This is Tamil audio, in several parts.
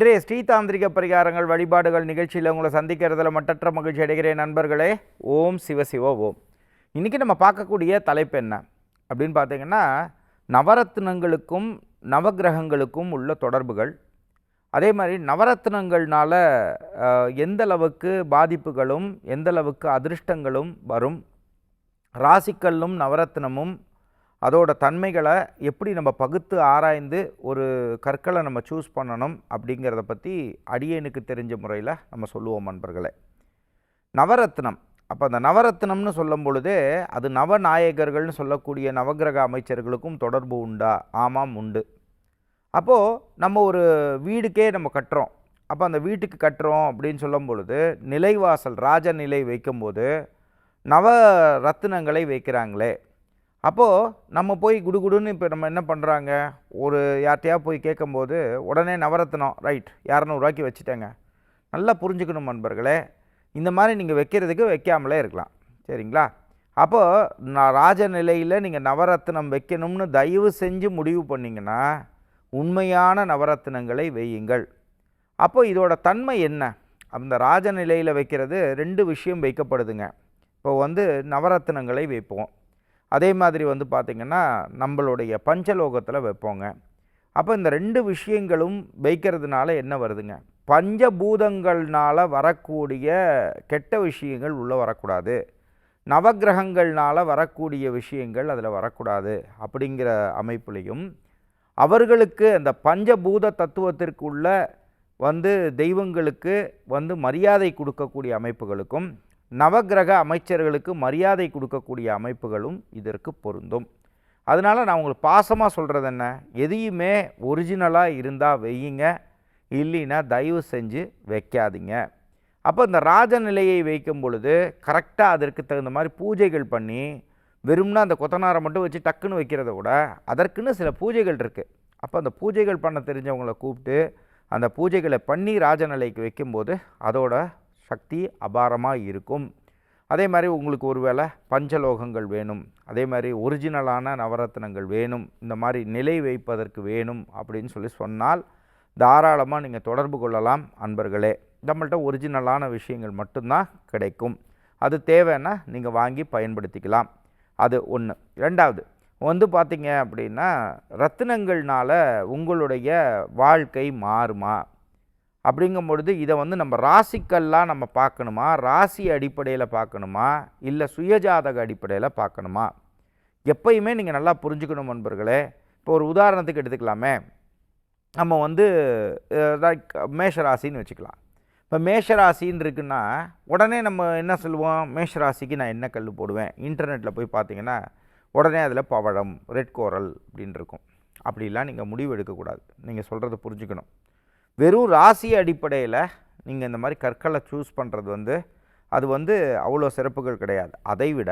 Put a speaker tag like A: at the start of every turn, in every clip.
A: இன்றைய ஸ்ரீதாந்திரிக பரிகாரங்கள் வழிபாடுகள் நிகழ்ச்சியில் உங்களை சந்திக்கிறதுல மட்டற்ற மகிழ்ச்சி அடைகிறேன் நண்பர்களே. ஓம் சிவசிவ ஓம். இன்றைக்கி நம்ம பார்க்கக்கூடிய தலைப்பு என்ன? அப்படின்னு பார்த்தீங்கன்னா நவரத்னங்களுக்கும் நவக்கிரகங்களுக்கும் உள்ள தொடர்புகள். அதே மாதிரி நவரத்னங்கள்னால் எந்த அளவுக்கு பாதிப்புகளும் எந்த அளவுக்கு அதிர்ஷ்டங்களும் வரும்? ராசிக்கல்லும் நவரத்னமும் அதோட தன்மைகளை எப்படி நம்ம பகுத்து ஆராய்ந்து ஒரு கற்களை நம்ம சூஸ் பண்ணணும் அப்படிங்கிறத பற்றி அடியேனுக்கு தெரிஞ்ச முறையில் நம்ம சொல்லுவோம் நண்பர்களே. நவரத்னம். அப்போ அந்த நவரத்னம்னு சொல்லும் பொழுதே அது நவநாயகர்கள்னு சொல்லக்கூடிய நவக்கிரக அமைச்சர்களுக்கும் தொடர்பு உண்டா? ஆமாம் உண்டு. அப்போது நம்ம ஒரு வீடுக்கே நம்ம கட்டுறோம். அப்போ அந்த வீட்டுக்கு கட்டுறோம் அப்படின்னு சொல்லும் பொழுது நிலைவாசல் ராஜநிலை வைக்கும்போது நவ ரத்தினங்களை வைக்கிறாங்களே. அப்போது நம்ம போய் குடுகுடுன்னு இப்போ நம்ம என்ன பண்ணுறாங்க ஒரு யார்ட்டையா போய் கேட்கும்போது உடனே நவரத்னம் ரைட் இரநூறுவாய்க்கு வச்சுட்டேங்க. நல்லா புரிஞ்சுக்கணும் நண்பர்களே. இந்த மாதிரி நீங்கள் வைக்கிறதுக்கு வைக்காமலே இருக்கலாம். சரிங்களா? அப்போது நான் ராஜ நிலையில் நீங்கள் நவரத்தினம் வைக்கணும்னு தயவு செஞ்சு முடிவு பண்ணிங்கன்னா உண்மையான நவரத்தினங்களை வையுங்கள். அப்போ இதோட தன்மை என்ன? அந்த ராஜநிலையில் வைக்கிறது ரெண்டு விஷயம் வைக்கப்படுதுங்க. இப்போ வந்து நவரத்னங்களை வைப்போம். அதே மாதிரி வந்து பார்த்திங்கன்னா நம்மளுடைய பஞ்சலோகத்தில் வைப்போங்க. அப்போ இந்த ரெண்டு விஷயங்களும் வைக்கிறதுனால என்ன வருதுங்க? பஞ்சபூதங்கள்னால் வரக்கூடிய கெட்ட விஷயங்கள் உள்ளே வரக்கூடாது. நவகிரகங்கள்னால் வரக்கூடிய விஷயங்கள் அதில் வரக்கூடாது அப்படிங்கிற அமைப்புலையும் அவர்களுக்கு அந்த பஞ்சபூத தத்துவத்திற்குள்ள வந்து தெய்வங்களுக்கு வந்து மரியாதை கொடுக்கக்கூடிய அமைப்புகளுக்கும் நவக்கிரக அமைச்சர்களுக்கு மரியாதை கொடுக்கக்கூடிய அமைப்புகளும் இதற்கு பொருந்தும். அதனால் நான் உங்களுக்கு பாசமாக சொல்கிறது என்ன? எதையுமே ஒரிஜினலாக இருந்தால் வையுங்க. இல்லைன்னா தயவு செஞ்சு வைக்காதீங்க. அப்போ இந்த ராஜநிலையை வைக்கும் பொழுது கரெக்டாக அதற்கு தகுந்த மாதிரி பூஜைகள் பண்ணி வெறும்னா அந்த கொத்தனாரை மட்டும் வச்சு டக்குன்னு வைக்கிறத விட அதற்குன்னு சில பூஜைகள் இருக்குது அப்போ அந்த பூஜைகள் பண்ண தெரிஞ்சவங்களை கூப்பிட்டு அந்த பூஜைகளை பண்ணி ராஜநிலைக்கு வைக்கும்போது அதோட சக்தி அபாரமாக இருக்கும். அதே மாதிரி உங்களுக்கு ஒருவேளை பஞ்சலோகங்கள் வேணும். அதே மாதிரி ஒரிஜினலான நவரத்னங்கள் வேணும். இந்த மாதிரி நிலை வைப்பதற்கு வேணும் அப்படின்னு சொல்லி சொன்னால் தாராளமாக நீங்கள் தொடர்பு கொள்ளலாம் அன்பர்களே. நம்மள்கிட்ட ஒரிஜினலான விஷயங்கள் மட்டும்தான் கிடைக்கும். அது தேவைன்னா நீங்கள் வாங்கி பயன்படுத்திக்கலாம். அது ஒன்று ரெண்டாவது வந்து பார்த்தீங்க அப்படின்னா ரத்தினங்கள்னால் உங்களுடைய வாழ்க்கை மாறுமா? அப்படிங்கும் பொழுது இதை வந்து நம்ம ராசிக்கல்லாம் நம்ம பார்க்கணுமா? ராசி அடிப்படையில் பார்க்கணுமா? இல்லை சுயஜாதக அடிப்படையில் பார்க்கணுமா? எப்பயுமே நீங்கள் நல்லா புரிஞ்சுக்கணும் நண்பர்களே. இப்போ ஒரு உதாரணத்துக்கு எடுத்துக்கலாமே. நம்ம வந்து மேஷராசின்னு வச்சுக்கலாம். இப்போ மேஷராசின்னு இருக்குன்னா உடனே நம்ம என்ன சொல்லுவோம்? மேஷராசிக்கு நான் என்ன கல் போடுவேன்? இன்டர்நெட்டில் போய் பார்த்தீங்கன்னா உடனே அதில் பவழம் ரெட் கோரல் அப்படின்னு இருக்கும். அப்படிலாம் நீங்கள் முடிவு எடுக்கக்கூடாது. நீங்கள் சொல்கிறத புரிஞ்சுக்கணும். வெறும் ராசி அடிப்படையில் நீங்கள் இந்த மாதிரி கற்களை சூஸ் பண்ணுறது வந்து அது வந்து அவ்வளோ சிறப்புகள் கிடையாது. அதை விட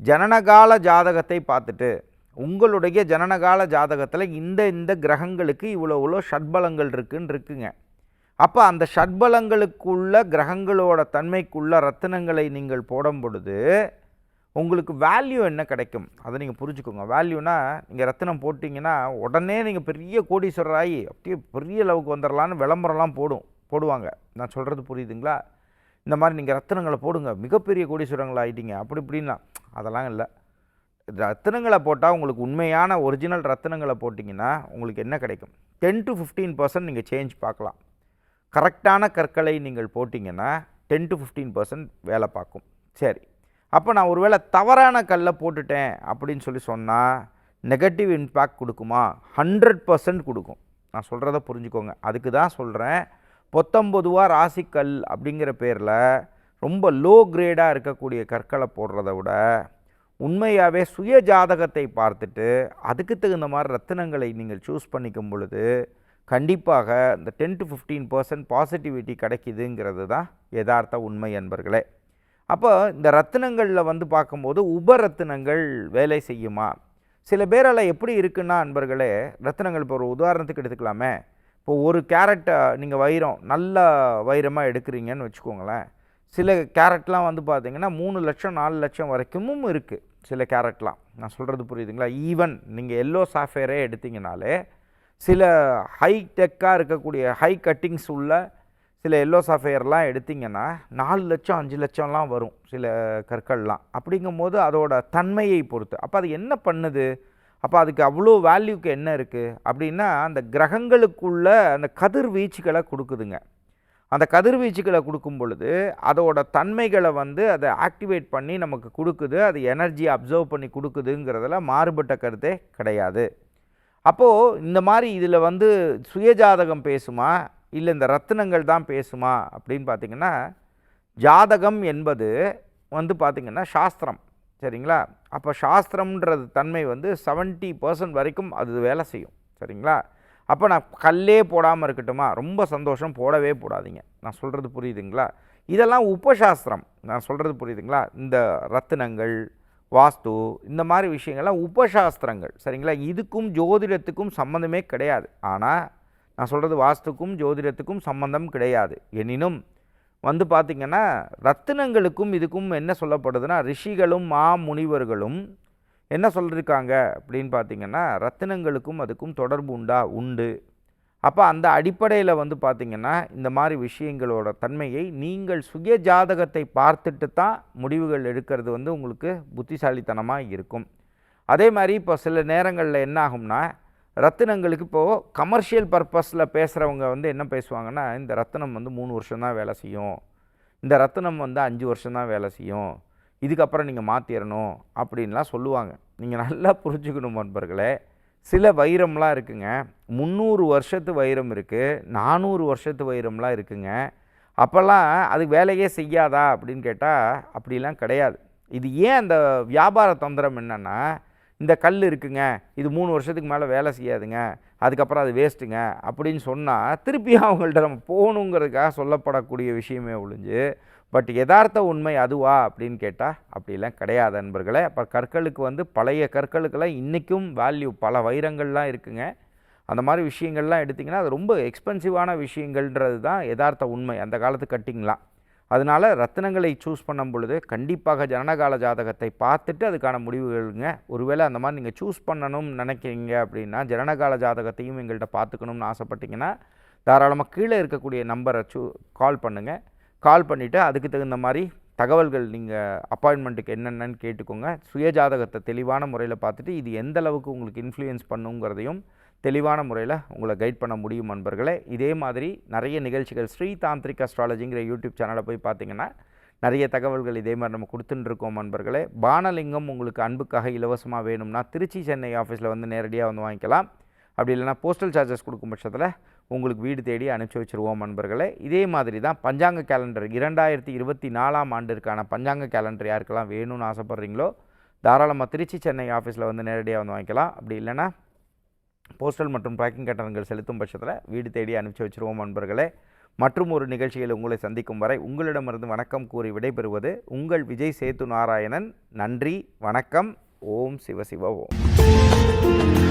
A: ஜனனகால ஜாதகத்தை பார்த்துட்டு உங்களுடைய ஜனனகால ஜாதகத்தில் இந்த இந்த கிரகங்களுக்கு இவ்வளோ இவ்வளோ ஷட்பலங்கள் இருக்குன்னு இருக்குங்க. அப்போ அந்த ஷட்பலங்களுக்குள்ள கிரகங்களோட தன்மைக்குள்ள ரத்தினங்களை நீங்கள் போடும் பொழுது உங்களுக்கு வேல்யூ என்ன கிடைக்கும்? அதை நீங்கள் புரிஞ்சுக்கோங்க. வேல்யூனா நீங்கள் ரத்தினம் போட்டிங்கன்னா உடனே நீங்கள் பெரிய கோடீஸ்வரர் ஆகி அப்படியே பெரிய அளவுக்கு வந்துடலான்னு விளம்பரம்லாம் போடும் போடுவாங்க. நான் சொல்கிறது புரியுதுங்களா? இந்த மாதிரி நீங்கள் ரத்தினங்களை போடுங்க. மிகப்பெரிய கோடீஸ்வரங்கள் ஆகிட்டீங்க அப்படி இப்படின்னா அதெல்லாம் இல்லை. ரத்தினங்களை போட்டால் உங்களுக்கு உண்மையான ஒரிஜினல் ரத்தினங்களை போட்டிங்கன்னா உங்களுக்கு என்ன கிடைக்கும்? டென் டு ஃபிஃப்டீன் பர்சன்ட் நீங்கள் சேஞ்ச் பார்க்கலாம். கரெக்டான கற்களை நீங்கள் போட்டிங்கன்னா டென் டு ஃபிஃப்டீன் பர்சன்ட் வேலை பார்க்கும். சரி. அப்போ நான் ஒருவேளை தவறான கல்லை போட்டுட்டேன் அப்படின்னு சொல்லி சொன்னால் நெகட்டிவ் இம்பேக்ட் கொடுக்குமா? ஹண்ட்ரட் பர்சன்ட் கொடுக்கும். நான் சொல்கிறத புரிஞ்சுக்கோங்க. அதுக்கு தான் சொல்கிறேன் பொத்தொம்பதுவா ராசிக்கல் அப்படிங்கிற பேரில் ரொம்ப லோ கிரேடாக இருக்கக்கூடிய கற்களை போடுறத விட உண்மையாகவே சுய ஜாதகத்தை பார்த்துட்டு அதுக்கு தகுந்த மாதிரி ரத்தினங்களை நீங்கள் சூஸ் பண்ணிக்கும் பொழுது கண்டிப்பாக இந்த ten to fifteen percent positivity கிடைக்கிதுங்கிறது தான் யதார்த்த உண்மை என்பர்களே அப்போ இந்த ரத்தினங்களில் வந்து பார்க்கும்போது உபரத்தினங்கள் வேலை செய்யுமா? சில பேரால் எப்படி இருக்குன்னா அன்பர்களே ரத்தினங்கள் இப்போ ஒரு உதாரணத்துக்கு எடுத்துக்கலாமே. இப்போ ஒரு கேரட்டை நீங்கள் வைரம் நல்ல வைரமாக எடுக்கிறீங்கன்னு வச்சுக்கோங்களேன். சில கேரட்லாம் வந்து பார்த்தீங்கன்னா மூணு லட்சம் நாலு லட்சம் வரைக்குமும் இருக்குது சில கேரட்லாம். நான் சொல்கிறது புரியுதுங்களா? ஈவன் நீங்கள் எல்லோ சாஃப்ட்வேரே எடுத்தீங்கனாலே சில ஹை டெக்காக இருக்கக்கூடிய ஹை கட்டிங்ஸ் உள்ள சில எல்லோ சஃபையர்லாம் எடுத்திங்கன்னா நாலு லட்சம் அஞ்சு லட்சம்லாம் வரும் சில கற்கள்லாம். அப்படிங்கும்போது அதோட தன்மையை பொறுத்து. அப்போ அது என்ன பண்ணுது? அப்போ அதுக்கு அவ்வளோ வேல்யூக்கு என்ன இருக்குது அப்படின்னா அந்த கிரகங்களுக்குள்ள அந்த கதிர்வீச்சுகளை கொடுக்குதுங்க. அந்த கதிர்வீச்சுகளை கொடுக்கும் பொழுது அதோட தன்மைகளை வந்து அதை ஆக்டிவேட் பண்ணி நமக்கு கொடுக்குது. அது எனர்ஜி அப்சர்வ் பண்ணி கொடுக்குதுங்கிறதுல மாறுபட்ட கருத்தே கிடையாது. அப்போது இந்த மாதிரி இதில் வந்து சுயஜாதகம் பேசுமா? இல்லை இந்த ரத்தினங்கள் தான் பேசுமா? அப்படின்னு பார்த்தீங்கன்னா ஜாதகம் என்பது வந்து பார்த்திங்கன்னா சாஸ்திரம். சரிங்களா? அப்போ சாஸ்திரம்ன்றது தன்மை வந்து செவன்ட்டி பர்சன்ட் வரைக்கும் அது வேலை செய்யும். சரிங்களா? அப்போ நான் கல்லே போடாமல் இருக்கட்டுமா? ரொம்ப சந்தோஷம் போடவே போடாதீங்க. நான் சொல்கிறது புரியுதுங்களா? இதெல்லாம் உபசாஸ்திரம். நான் சொல்கிறது புரியுதுங்களா? இந்த ரத்தினங்கள் வாஸ்து இந்த மாதிரி விஷயங்கள்லாம் உபசாஸ்திரங்கள். சரிங்களா? இதுக்கும் ஜோதிடத்துக்கும் சம்மந்தமே கிடையாது. ஆனால் நான் சொல்கிறது வாஸ்துக்கும் ஜோதிடத்துக்கும் சம்மந்தம் கிடையாது. எனினும் வந்து பார்த்திங்கன்னா ரத்தினங்களுக்கும் இதுக்கும் என்ன சொல்லப்படுதுன்னா ரிஷிகளும் மா முனிவர்களும் என்ன சொல்லியிருக்காங்க அப்படின்னு பார்த்தீங்கன்னா ரத்தினங்களுக்கும் அதுக்கும் தொடர்பு உண்டா? உண்டு. அப்போ அந்த அடிப்படையில் வந்து பார்த்திங்கன்னா இந்த மாதிரி விஷயங்களோட தன்மையை நீங்கள் சுய ஜாதகத்தை பார்த்துட்டு தான் முடிவுகள் எடுக்கிறது வந்து உங்களுக்கு புத்திசாலித்தனமாக இருக்கும். அதே மாதிரி இப்போ சில நேரங்களில் என்ன ஆகும்னா ரத்தினங்களுக்கு இப்போது கமர்ஷியல் பர்பஸில் பேசுகிறவங்க வந்து என்ன பேசுவாங்கன்னா இந்த ரத்தினம் வந்து மூணு வருஷம் தான் வேலை செய்யும். இந்த ரத்தினம் வந்து அஞ்சு வருஷம் தான் வேலை செய்யும். இதுக்கப்புறம் நீங்கள் மாற்றிடணும் அப்படின்லாம் சொல்லுவாங்க. நீங்கள் நல்லா புரிஞ்சுக்கணும் நண்பர்களே. சில வைரம்லாம் இருக்குங்க. முந்நூறு வருஷத்து வைரம் இருக்குது நானூறு வருஷத்து வைரம்லாம் இருக்குங்க. அப்போல்லாம் அது வேலையே செய்யாதா அப்படின்னு கேட்டால் அப்படிலாம் கிடையாது. இது ஏன் அந்த வியாபார தந்திரம் என்னென்னா இந்த கல் இருக்குங்க இது மூணு வருஷத்துக்கு மேலே வேலை செய்யாதுங்க அதுக்கப்புறம் அது வேஸ்ட்டுங்க அப்படின்னு சொன்னால் திருப்பி அவங்கள்ட்ட நம்ம போகணுங்கிறதுக்காக சொல்லப்படக்கூடிய விஷயமே ஒழிஞ்சு பட் யதார்த்த உண்மை அதுவா அப்படின்னு கேட்டால் அப்படிலாம் கிடையாது நண்பர்களே. அப்போ கற்களுக்கு வந்து பழைய கற்களுக்கெல்லாம் இன்றைக்கும் வேல்யூ பல வைரங்கள்லாம் இருக்குங்க. அந்த மாதிரி விஷயங்கள்லாம் எடுத்திங்கன்னா அது ரொம்ப எக்ஸ்பென்சிவான விஷயங்கள்ன்றது தான் யதார்த்த உண்மை. அந்த காலத்து கட்டிங்லாம். அதனால் ரத்தினங்களை சூஸ் பண்ணும் பொழுது கண்டிப்பாக ஜனனகால ஜாதகத்தை பார்த்துட்டு அதுக்கான முடிவுகளுங்க. ஒருவேளை அந்த மாதிரி நீங்கள் சூஸ் பண்ணணும்னு நினைக்கிறீங்க அப்படின்னா ஜனனகால ஜாதகத்தையும் எங்கள்கிட்ட பார்த்துக்கணும்னு ஆசைப்பட்டீங்கன்னா தாராளமாக கீழே இருக்கக்கூடிய நம்பரை சூ கால் பண்ணுங்கள் கால் பண்ணிவிட்டு அதுக்கு தகுந்த மாதிரி தகவல்கள் நீங்கள் அப்பாயின்மெண்ட்டுக்கு என்னென்னு கேட்டுக்கோங்க. சுய ஜாதகத்தை தெளிவான முறையில் பார்த்துட்டு இது எந்த அளவுக்கு உங்களுக்கு இன்ஃப்ளூயன்ஸ் பண்ணுங்கிறதையும் தெளிவான முறையில் உங்களை கைட் பண்ண முடியும் நண்பர்களே. இதே மாதிரி நிறைய நிகழ்ச்சிகள் ஸ்ரீ தாந்திரிக் அஸ்ட்ராலஜிங்கிற யூடியூப் சேனலை போய் பார்த்தீங்கன்னா நிறைய தகவல்கள் இதே மாதிரி நம்ம கொடுத்துட்டுருக்கோம் நண்பர்களே. பானலிங்கம் உங்களுக்கு அன்புக்காக இலவசமாக வேணும்னா திருச்சி சென்னை ஆஃபீஸில் வந்து நேரடியாக வந்து வாங்கிக்கலாம். அப்படி இல்லைனா போஸ்டல் சார்ஜஸ் கொடுக்கும் பட்சத்தில் உங்களுக்கு வீடு தேடி அனுப்பிச்சி வச்சுருவோம் நண்பர்களே. இதே மாதிரி தான் பஞ்சாங்க கேலண்டர் இரண்டாயிரத்தி இருபத்தி நாலாம் ஆண்டிற்கான பஞ்சாங்க கேலண்டர் யாருக்கெல்லாம் வேணும்னு ஆசைப்பட்றீங்களோ தாராளமாக திருச்சி சென்னை ஆஃபீஸில் வந்து நேரடியாக வந்து வாங்கிக்கலாம். அப்படி இல்லைனா போஸ்டல் மற்றும் பேக்கிங் கட்டணங்கள் செலுத்தும் பட்சத்தில் வீடு தேடி அனுப்பிச்சி வச்சுருவோம் நண்பர்களே. மற்றும் ஒரு நிகழ்ச்சியில் உங்களை சந்திக்கும் வரை உங்களிடமிருந்து வணக்கம் கூறி விடைபெறுவது உங்கள் விஜய் சேத்து நாராயணன். நன்றி வணக்கம் ஓம் சிவசிவ ஓம்.